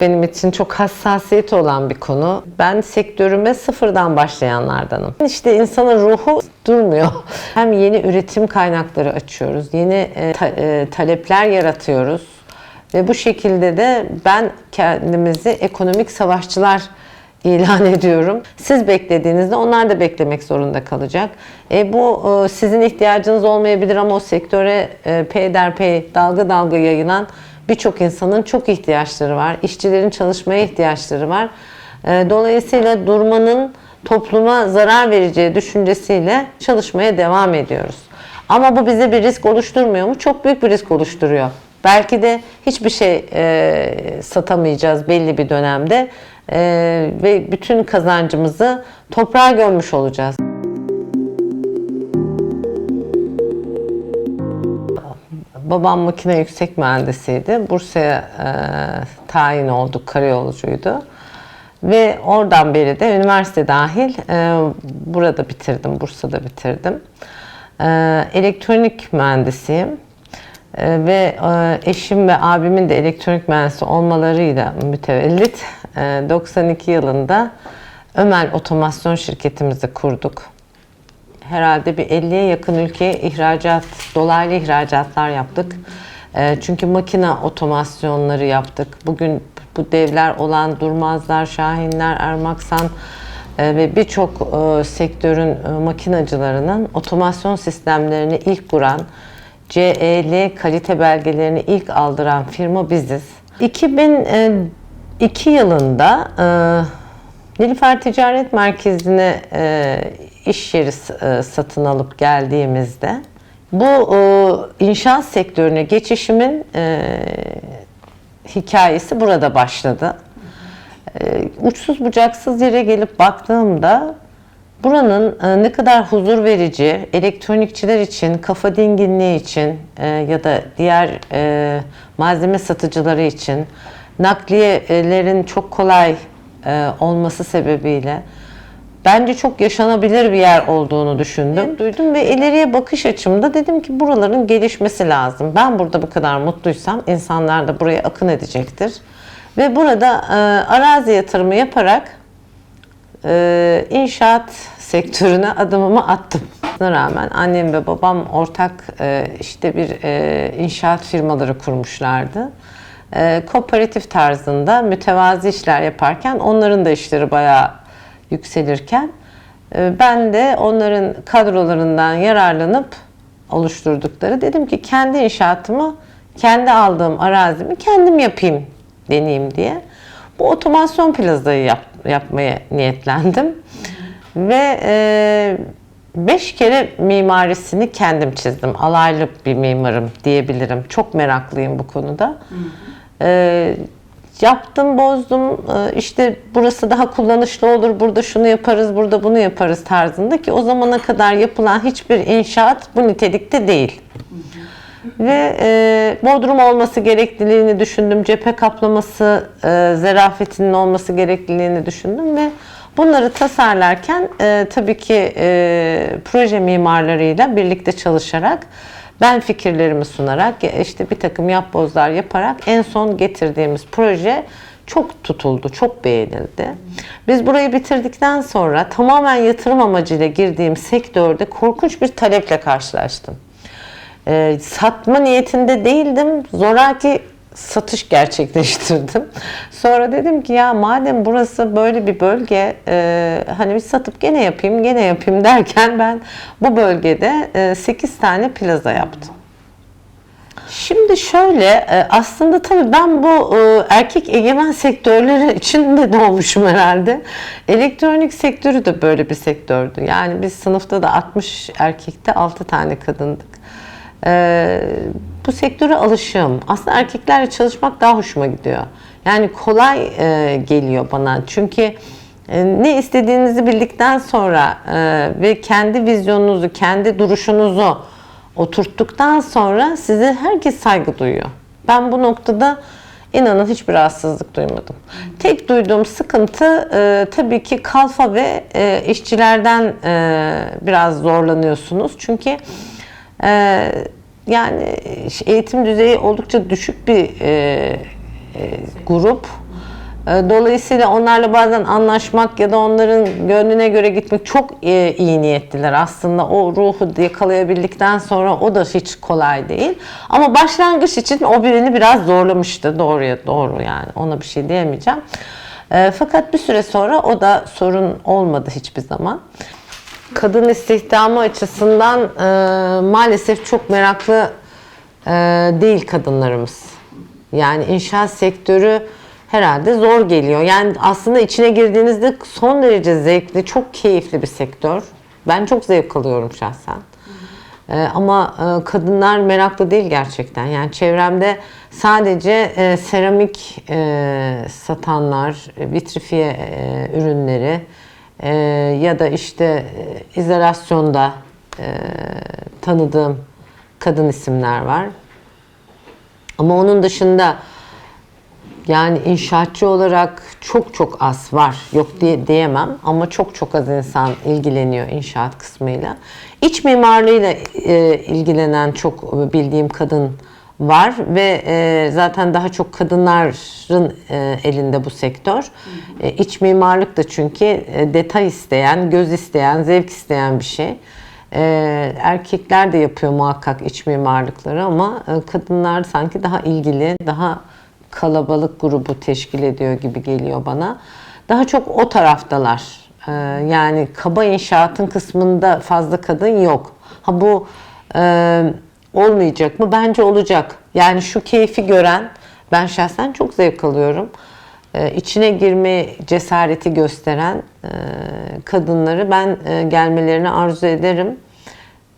Benim için çok hassasiyeti olan bir konu. Ben sektörüme sıfırdan başlayanlardanım. İşte insanın ruhu durmuyor. Hem yeni üretim kaynakları açıyoruz, yeni e, ta- e, talepler yaratıyoruz. Ve bu şekilde de ben kendimizi ekonomik savaşçılar ilan ediyorum. Siz beklediğinizde onlar da beklemek zorunda kalacak. E, bu e, sizin ihtiyacınız olmayabilir ama o sektöre e, peyderpey dalga dalga yayılan birçok insanın çok ihtiyaçları var. İşçilerin çalışmaya ihtiyaçları var. E, dolayısıyla durmanın topluma zarar vereceği düşüncesiyle çalışmaya devam ediyoruz. Ama bu bize bir risk oluşturmuyor mu? Çok büyük bir risk oluşturuyor. Belki de hiçbir şey e, satamayacağız belli bir dönemde E, ve bütün kazancımızı toprağa gömmüş olacağız. Babam makine yüksek mühendisiydi. Bursa'ya e, tayin olduk, karayolcuydu. Ve oradan beri de üniversite dahil e, burada bitirdim, Bursa'da bitirdim. E, elektronik mühendisiyim. E, ve e, eşim ve abimin de elektronik mühendisi olmalarıyla mütevellit e, 92 yılında Ömel Otomasyon şirketimizi kurduk herhalde bir 50'ye yakın ülkeye ihracat, dolaylı ihracatlar yaptık. Ee, Çünkü makine otomasyonları yaptık. Bugün bu devler olan Durmazlar, Şahinler, Ermaksan e, ve birçok e, sektörün e, makinacılarının otomasyon sistemlerini ilk kuran, CEL kalite belgelerini ilk aldıran firma biziz. 2002 yılında e, Nilüfer Ticaret Merkezi'ne iş yeri e, satın alıp geldiğimizde bu e, inşaat sektörüne geçişimin e, hikayesi burada başladı. Uçsuz bucaksız yere gelip baktığımda buranın ne kadar huzur verici, elektronikçiler için, kafa dinginliği için ya da diğer malzeme satıcıları için nakliyelerin çok kolay olması sebebiyle bence çok yaşanabilir bir yer olduğunu düşündüm. Duydum ve ileriye bakış açımda dedim ki buraların gelişmesi lazım. Ben burada bu kadar mutluysam insanlar da buraya akın edecektir. Ve burada e, arazi yatırımı yaparak e, inşaat sektörüne adımımı attım. Buna rağmen annem ve babam ortak e, işte bir e, inşaat firmaları kurmuşlardı. E, kooperatif tarzında mütevazi işler yaparken onların da işleri bayağı yükselirken e, ben de onların kadrolarından yararlanıp oluşturdukları dedim ki kendi inşaatımı, kendi aldığım arazimi kendim yapayım, deneyeyim diye. Bu otomasyon plazayı yap, yapmaya niyetlendim. Ve e, beş kere mimarisini kendim çizdim. Alaylı bir mimarım diyebilirim. Çok meraklıyım bu konuda. E, yaptım, bozdum. E, işte burası daha kullanışlı olur, burada şunu yaparız, burada bunu yaparız tarzında ki o zamana kadar yapılan hiçbir inşaat bu nitelikte değil. Ve e, bodrum olması gerekliliğini düşündüm. Cephe kaplaması, e, zerafetinin olması gerekliliğini düşündüm ve bunları tasarlarken e, tabii ki e, proje mimarlarıyla birlikte çalışarak ben fikirlerimi sunarak işte bir takım yapbozlar yaparak en son getirdiğimiz proje çok tutuldu, çok beğenildi. Biz burayı bitirdikten sonra tamamen yatırım amacıyla girdiğim sektörde korkunç bir taleple karşılaştım. Ee, satma niyetinde değildim. Zoraki satış gerçekleştirdim. Sonra dedim ki ya madem burası böyle bir bölge e, hani bir satıp gene yapayım gene yapayım derken ben bu bölgede e, 8 tane plaza yaptım. Şimdi şöyle e, aslında tabii ben bu e, erkek egemen sektörleri içinde doğmuşum herhalde. Elektronik sektörü de böyle bir sektördü. Yani biz sınıfta da 60 erkekte 6 tane kadındık. Bu sektöre alışığım. Aslında erkeklerle çalışmak daha hoşuma gidiyor. Yani kolay e, geliyor bana. Çünkü e, ne istediğinizi bildikten sonra e, ve kendi vizyonunuzu, kendi duruşunuzu oturttuktan sonra size herkes saygı duyuyor. Ben bu noktada inanın hiçbir rahatsızlık duymadım. Tek duyduğum sıkıntı e, tabii ki kalfa ve e, işçilerden e, biraz zorlanıyorsunuz. Çünkü e, yani eğitim düzeyi oldukça düşük bir e, e, grup. E, Dolayısıyla onlarla bazen anlaşmak ya da onların gönlüne göre gitmek çok e, iyi niyetliler. Aslında o ruhu yakalayabildikten sonra o da hiç kolay değil. Ama başlangıç için o birini biraz zorlamıştı. Doğruya doğru yani ona bir şey diyemeyeceğim. E, Fakat bir süre sonra o da sorun olmadı hiçbir zaman. Kadın istihdamı açısından e, maalesef çok meraklı e, değil kadınlarımız. Yani inşaat sektörü herhalde zor geliyor. Yani aslında içine girdiğinizde son derece zevkli, çok keyifli bir sektör. Ben çok zevk alıyorum şahsen. Ee, ama e, kadınlar meraklı değil gerçekten. Yani çevremde sadece e, seramik e, satanlar, vitrifiye e, ürünleri e, ya da işte e, izolasyonda e, tanıdığım kadın isimler var. Ama onun dışında yani inşaatçı olarak çok çok az var. Yok diye diyemem ama çok çok az insan ilgileniyor inşaat kısmıyla. İç mimarlığıyla e, ilgilenen çok bildiğim kadın var ve e, zaten daha çok kadınların e, elinde bu sektör. E, iç mimarlık da çünkü e, detay isteyen, göz isteyen, zevk isteyen bir şey. Ee, erkekler de yapıyor muhakkak iç mimarlıkları ama e, kadınlar sanki daha ilgili, daha kalabalık grubu teşkil ediyor gibi geliyor bana. Daha çok o taraftalar. Ee, yani kaba inşaatın kısmında fazla kadın yok. Ha bu e, olmayacak mı? Bence olacak. Yani şu keyfi gören, ben şahsen çok zevk alıyorum. Ee, içine girme cesareti gösteren e, kadınları ben e, gelmelerini arzu ederim.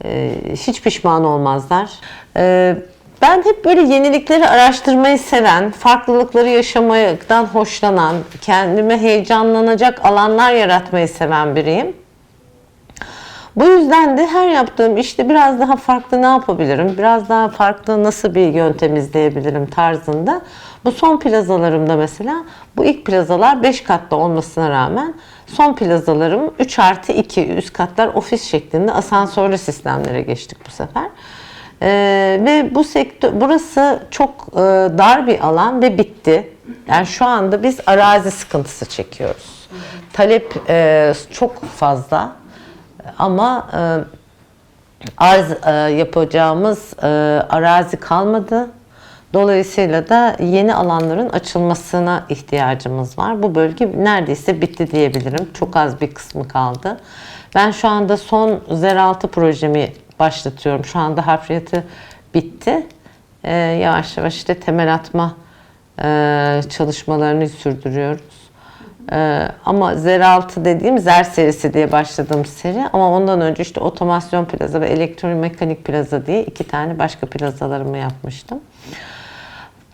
Ee, hiç pişman olmazlar. Ee, ben hep böyle yenilikleri araştırmayı seven, farklılıkları yaşamaktan hoşlanan, kendime heyecanlanacak alanlar yaratmayı seven biriyim. Bu yüzden de her yaptığım işte biraz daha farklı ne yapabilirim, biraz daha farklı nasıl bir yöntem izleyebilirim tarzında. Bu son plazalarımda mesela, bu ilk plazalar 5 katlı olmasına rağmen son plazalarım 3 artı 2 üst katlar ofis şeklinde asansörlü sistemlere geçtik bu sefer. Ee, ve bu sektör, burası çok e, dar bir alan ve bitti. Yani şu anda biz arazi sıkıntısı çekiyoruz. Talep e, çok fazla ama e, arz e, yapacağımız e, arazi kalmadı. Dolayısıyla da yeni alanların açılmasına ihtiyacımız var. Bu bölge neredeyse bitti diyebilirim. Çok az bir kısmı kaldı. Ben şu anda son zeraltı projemi başlatıyorum. Şu anda harfiyatı bitti. Ee, yavaş yavaş işte temel atma e, çalışmalarını sürdürüyoruz. Ee, ama Zeraltı dediğim Zer serisi diye başladığım seri ama ondan önce işte otomasyon plaza ve elektromekanik plaza diye iki tane başka plazalarımı yapmıştım.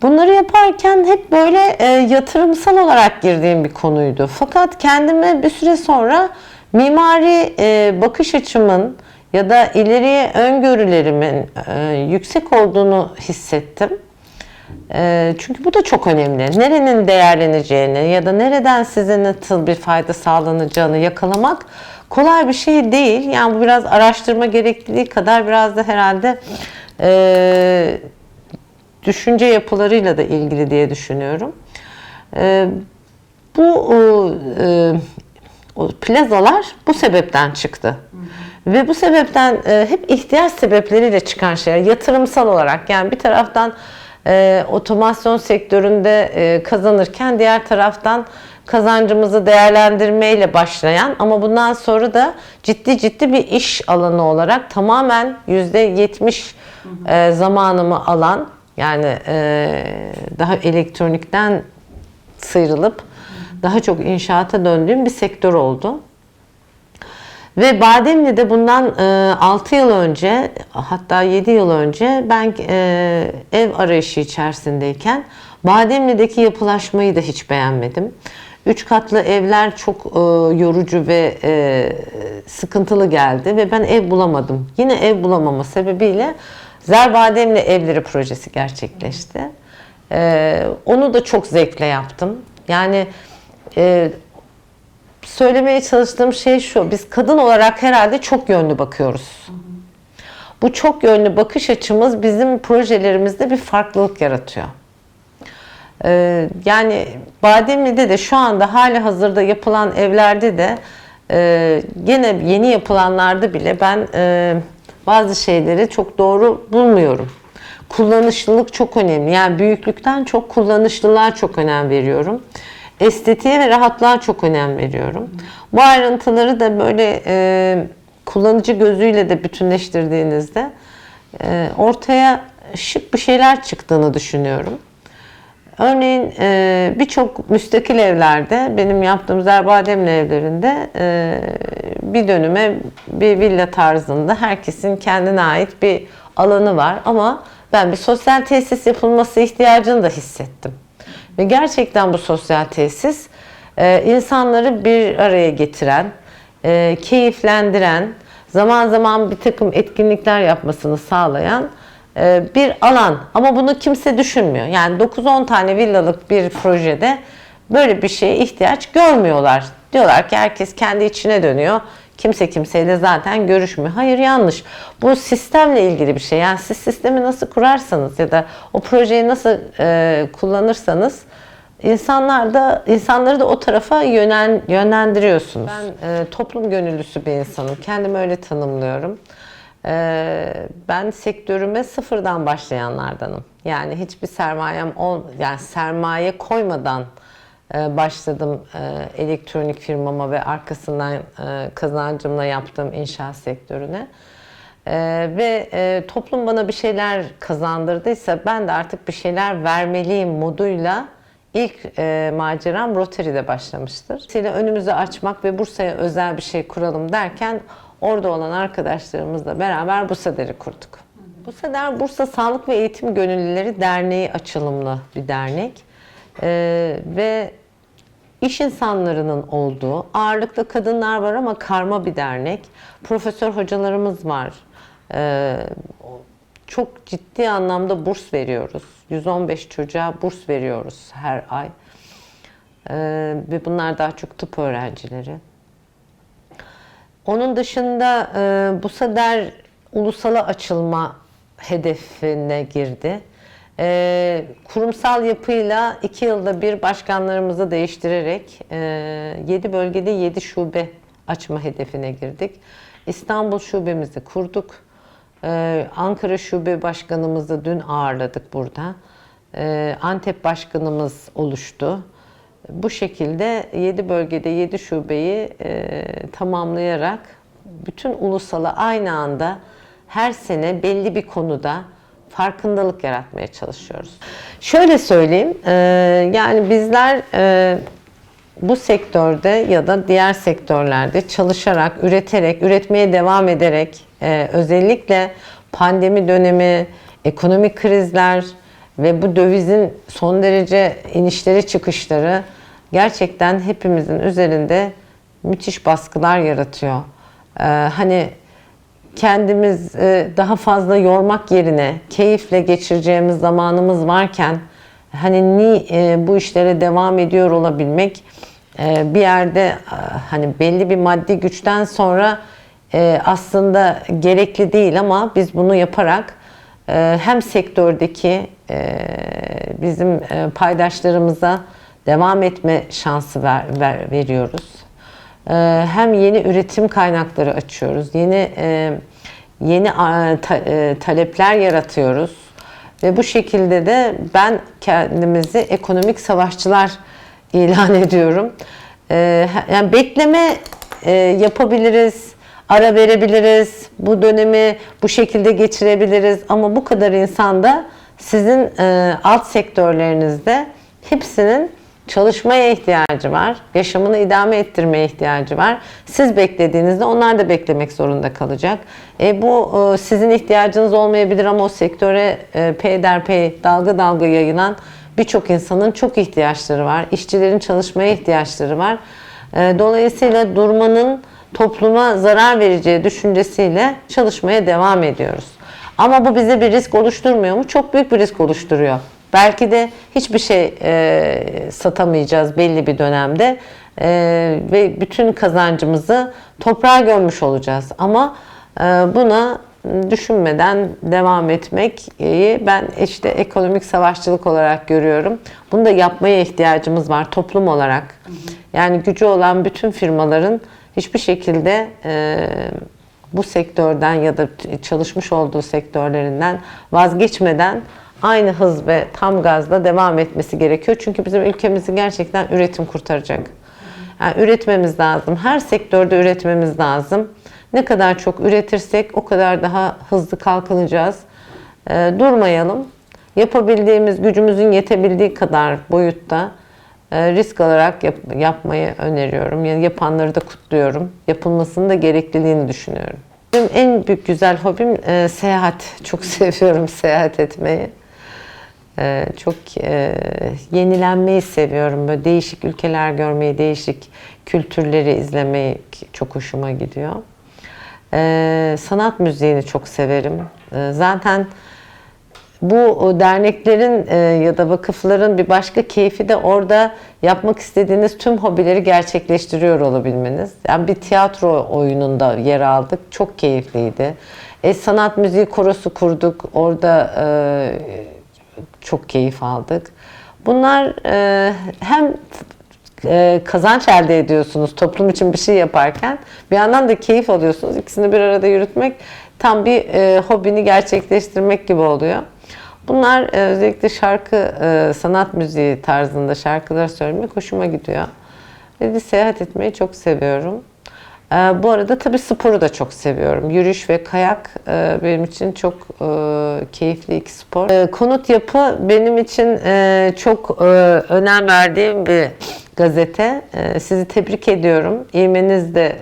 Bunları yaparken hep böyle e, yatırımsal olarak girdiğim bir konuydu. Fakat kendime bir süre sonra mimari e, bakış açımın ya da ileriye öngörülerimin e, yüksek olduğunu hissettim. E, çünkü bu da çok önemli. Nerenin değerleneceğini ya da nereden size nasıl bir fayda sağlanacağını yakalamak kolay bir şey değil. Yani bu biraz araştırma gerekliliği kadar biraz da herhalde e, düşünce yapılarıyla da ilgili diye düşünüyorum. E, bu e, o plazalar bu sebepten çıktı. Ve bu sebepten e, hep ihtiyaç sebepleriyle çıkan şeyler yatırımsal olarak yani bir taraftan e, otomasyon sektöründe e, kazanırken diğer taraftan kazancımızı değerlendirmeyle başlayan ama bundan sonra da ciddi ciddi bir iş alanı olarak tamamen %70 e, zamanımı alan yani e, daha elektronikten sıyrılıp daha çok inşaata döndüğüm bir sektör oldu. Ve Bademli'de bundan e, 6 yıl önce hatta 7 yıl önce ben e, ev arayışı içerisindeyken Bademli'deki yapılaşmayı da hiç beğenmedim. Üç katlı evler çok e, yorucu ve e, sıkıntılı geldi ve ben ev bulamadım. Yine ev bulamama sebebiyle Zerbademli Evleri projesi gerçekleşti. E, onu da çok zevkle yaptım. Yani e, söylemeye çalıştığım şey şu. Biz kadın olarak herhalde çok yönlü bakıyoruz. Bu çok yönlü bakış açımız bizim projelerimizde bir farklılık yaratıyor. Ee, yani Bademli'de de şu anda hali hazırda yapılan evlerde de e, gene yeni yapılanlarda bile ben e, bazı şeyleri çok doğru bulmuyorum. Kullanışlılık çok önemli. Yani büyüklükten çok kullanışlılığa çok önem veriyorum. Estetiğe ve rahatlığa çok önem veriyorum. Bu ayrıntıları da böyle e, kullanıcı gözüyle de bütünleştirdiğinizde e, ortaya şık bir şeyler çıktığını düşünüyorum. Örneğin e, birçok müstakil evlerde, benim yaptığım Zerbademli evlerinde e, bir dönüme bir villa tarzında herkesin kendine ait bir alanı var. Ama ben bir sosyal tesis yapılması ihtiyacını da hissettim. Ve gerçekten bu sosyal tesis e, insanları bir araya getiren, e, keyiflendiren, zaman zaman bir takım etkinlikler yapmasını sağlayan e, bir alan. Ama bunu kimse düşünmüyor. Yani 9-10 tane villalık bir projede böyle bir şeye ihtiyaç görmüyorlar. Diyorlar ki herkes kendi içine dönüyor. Kimse kimseyle zaten görüşmüyor. Hayır yanlış. Bu sistemle ilgili bir şey. Yani siz sistemi nasıl kurarsanız ya da o projeyi nasıl e, kullanırsanız insanlar da insanları da o tarafa yönel, yönlendiriyorsunuz. Ben e, toplum gönüllüsü bir insanım. Kendimi öyle tanımlıyorum. E, ben sektörüme sıfırdan başlayanlardanım. Yani hiçbir sermayem ol, yani sermaye koymadan başladım e, elektronik firmama ve arkasından e, kazancımla yaptığım inşaat sektörüne. Ee, ve e, toplum bana bir şeyler kazandırdıysa ben de artık bir şeyler vermeliyim moduyla ilk maceram Rotary'de başlamıştır. Dolayısıyla önümüzü açmak ve Bursa'ya özel bir şey kuralım derken orada olan arkadaşlarımızla beraber Busader'i kurduk. Busader Bursa Sağlık ve Eğitim Gönüllüleri Derneği açılımlı bir dernek. Ee, ve iş insanlarının olduğu, ağırlıklı kadınlar var ama karma bir dernek. Profesör hocalarımız var. Ee, çok ciddi anlamda burs veriyoruz. 115 çocuğa burs veriyoruz her ay. Ee, ve bunlar daha çok tıp öğrencileri. Onun dışında e, bu sefer ulusala açılma hedefine girdi. E, kurumsal yapıyla iki yılda bir başkanlarımızı değiştirerek e, 7 bölgede 7 şube açma hedefine girdik. İstanbul şubemizi kurduk. E, Ankara şube başkanımızı dün ağırladık burada. E, Antep başkanımız oluştu. Bu şekilde 7 bölgede 7 şubeyi e, tamamlayarak bütün ulusala aynı anda her sene belli bir konuda farkındalık yaratmaya çalışıyoruz. Şöyle söyleyeyim, e, yani bizler e, bu sektörde ya da diğer sektörlerde çalışarak, üreterek, üretmeye devam ederek e, özellikle pandemi dönemi, ekonomik krizler ve bu dövizin son derece inişleri çıkışları gerçekten hepimizin üzerinde müthiş baskılar yaratıyor. Ee, hani kendimiz e, daha fazla yormak yerine keyifle geçireceğimiz zamanımız varken hani ni e, bu işlere devam ediyor olabilmek e, bir yerde hani belli bir maddi güçten sonra aslında gerekli değil ama biz bunu yaparak hem sektördeki bizim paydaşlarımıza devam etme şansı ver, ver, veriyoruz. E, hem yeni üretim kaynakları açıyoruz, yeni e, yeni e, ta, talepler yaratıyoruz ve bu şekilde de ben kendimizi ekonomik savaşçılar ilan ediyorum. E, yani bekleme e, yapabiliriz, ara verebiliriz, bu dönemi bu şekilde geçirebiliriz ama bu kadar insanda sizin alt sektörlerinizde hepsinin çalışmaya ihtiyacı var. Yaşamını idame ettirmeye ihtiyacı var. Siz beklediğinizde onlar da beklemek zorunda kalacak. E, bu e, sizin ihtiyacınız olmayabilir ama o sektöre e, peyderpey dalga dalga yayılan birçok insanın çok ihtiyaçları var. İşçilerin çalışmaya ihtiyaçları var. E, dolayısıyla durmanın topluma zarar vereceği düşüncesiyle çalışmaya devam ediyoruz. Ama bu bize bir risk oluşturmuyor mu? Çok büyük bir risk oluşturuyor. Belki de hiçbir şey e, satamayacağız belli bir dönemde e, ve bütün kazancımızı toprağa gömmüş olacağız. Ama e, buna düşünmeden devam etmeyi ben işte ekonomik savaşçılık olarak görüyorum. Bunu da yapmaya ihtiyacımız var toplum olarak. Yani gücü olan bütün firmaların hiçbir şekilde e, bu sektörden ya da çalışmış olduğu sektörlerinden vazgeçmeden aynı hız ve tam gazla devam etmesi gerekiyor. Çünkü bizim ülkemizi gerçekten üretim kurtaracak. Yani üretmemiz lazım. Her sektörde üretmemiz lazım. Ne kadar çok üretirsek o kadar daha hızlı kalkınacağız. Ee, durmayalım. Yapabildiğimiz, gücümüzün yetebildiği kadar boyutta e, risk alarak yap- yapmayı öneriyorum. Yani yapanları da kutluyorum. Yapılmasının da gerekliliğini düşünüyorum. Benim en büyük güzel hobim e, seyahat. Çok seviyorum seyahat etmeyi. Ee, çok e, yenilenmeyi seviyorum. Böyle değişik ülkeler görmeyi, değişik kültürleri izlemeyi çok hoşuma gidiyor. Ee, sanat müziğini çok severim. Ee, zaten bu derneklerin e, ya da vakıfların bir başka keyfi de orada yapmak istediğiniz tüm hobileri gerçekleştiriyor olabilmeniz. Yani bir tiyatro oyununda yer aldık. Çok keyifliydi. E, sanat müziği korosu kurduk. Orada e, çok keyif aldık. Bunlar e, hem e, kazanç elde ediyorsunuz toplum için bir şey yaparken bir yandan da keyif alıyorsunuz. İkisini bir arada yürütmek tam bir e, hobini gerçekleştirmek gibi oluyor. Bunlar e, özellikle şarkı, e, sanat müziği tarzında şarkılar söylemek hoşuma gidiyor. Ve de seyahat etmeyi çok seviyorum. E, bu arada tabii sporu da çok seviyorum. Yürüyüş ve kayak e, benim için çok e, keyifli iki spor. E, konut yapı benim için çok önem verdiğim bir gazete. Sizi tebrik ediyorum. İğmeniz de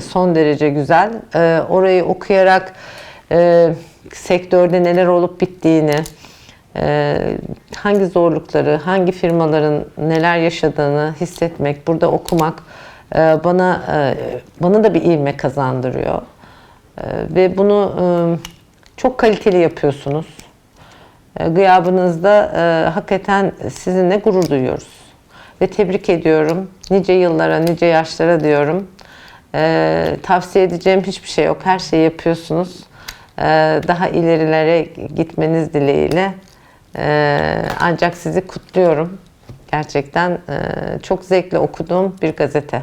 son derece güzel. Orayı okuyarak sektörde neler olup bittiğini, hangi zorlukları, hangi firmaların neler yaşadığını hissetmek, burada okumak bana e, bana da bir ivme kazandırıyor. E, ve bunu e, çok kaliteli yapıyorsunuz. E, Gıyabınızda e, hakikaten sizinle gurur duyuyoruz. Ve tebrik ediyorum. Nice yıllara, nice yaşlara diyorum. Tavsiye edeceğim hiçbir şey yok. Her şeyi yapıyorsunuz. Daha ilerilere gitmeniz dileğiyle. Ancak sizi kutluyorum. Gerçekten çok zevkle okuduğum bir gazete.